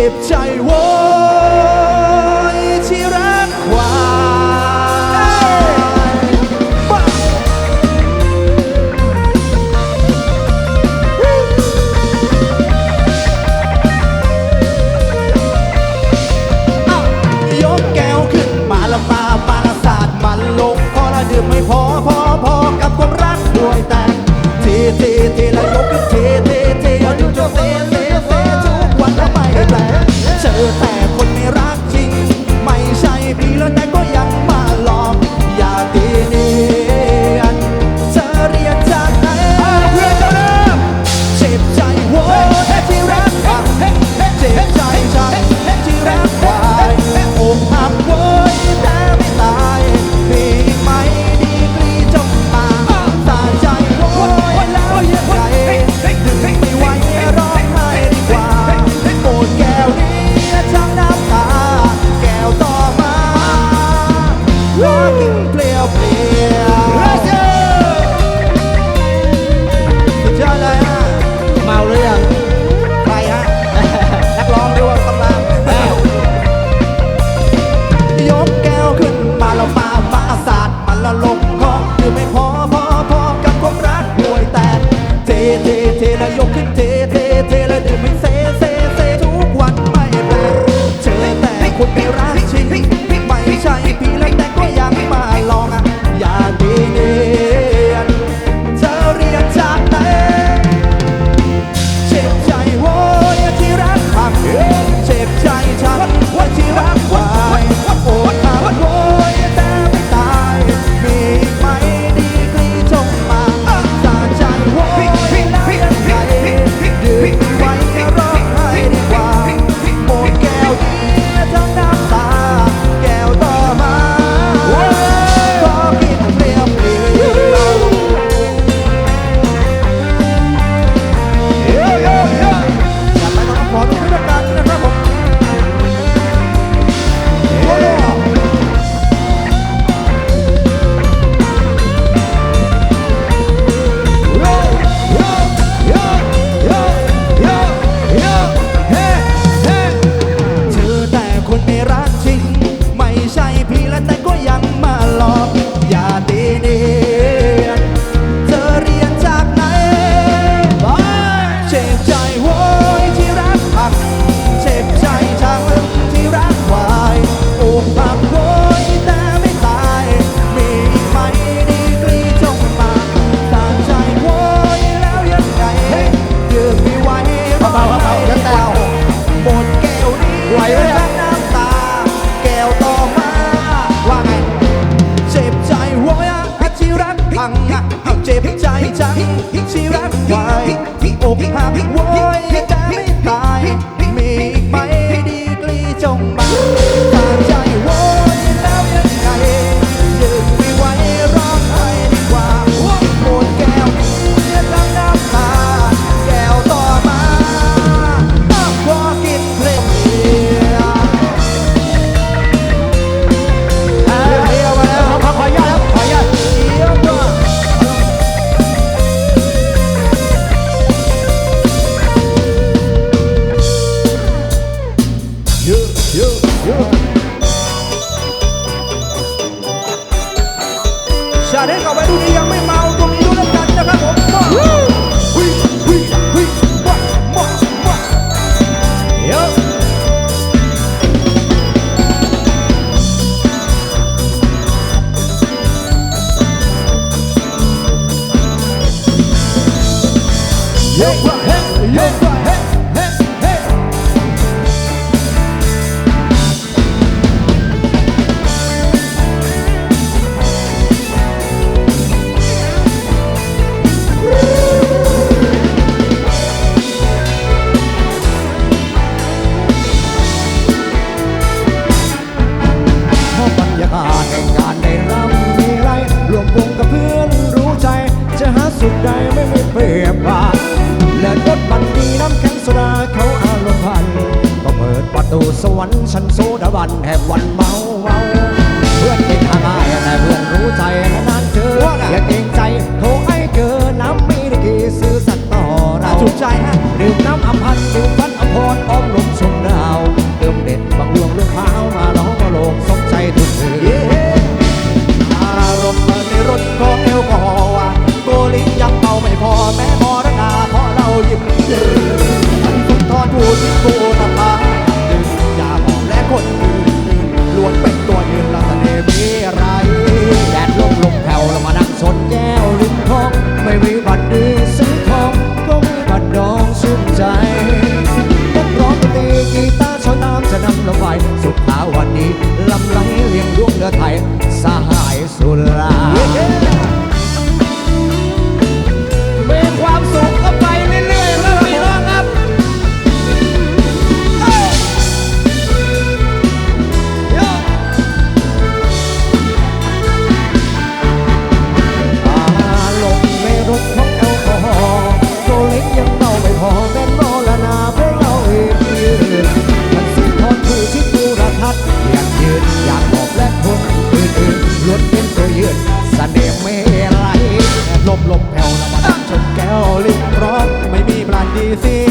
เจ็บใจวอ derreter. ที่รักไว้อกหักโวยจะไม่ตาย มีไหมดีกลีจงมา Eu สวรรค์ฉันโซดาบันแหกวันเมาเมาเพื่อนเป็นทางอายนะเพื่อนรู้ใจนานเจออย่าเกรงใจโ difícil.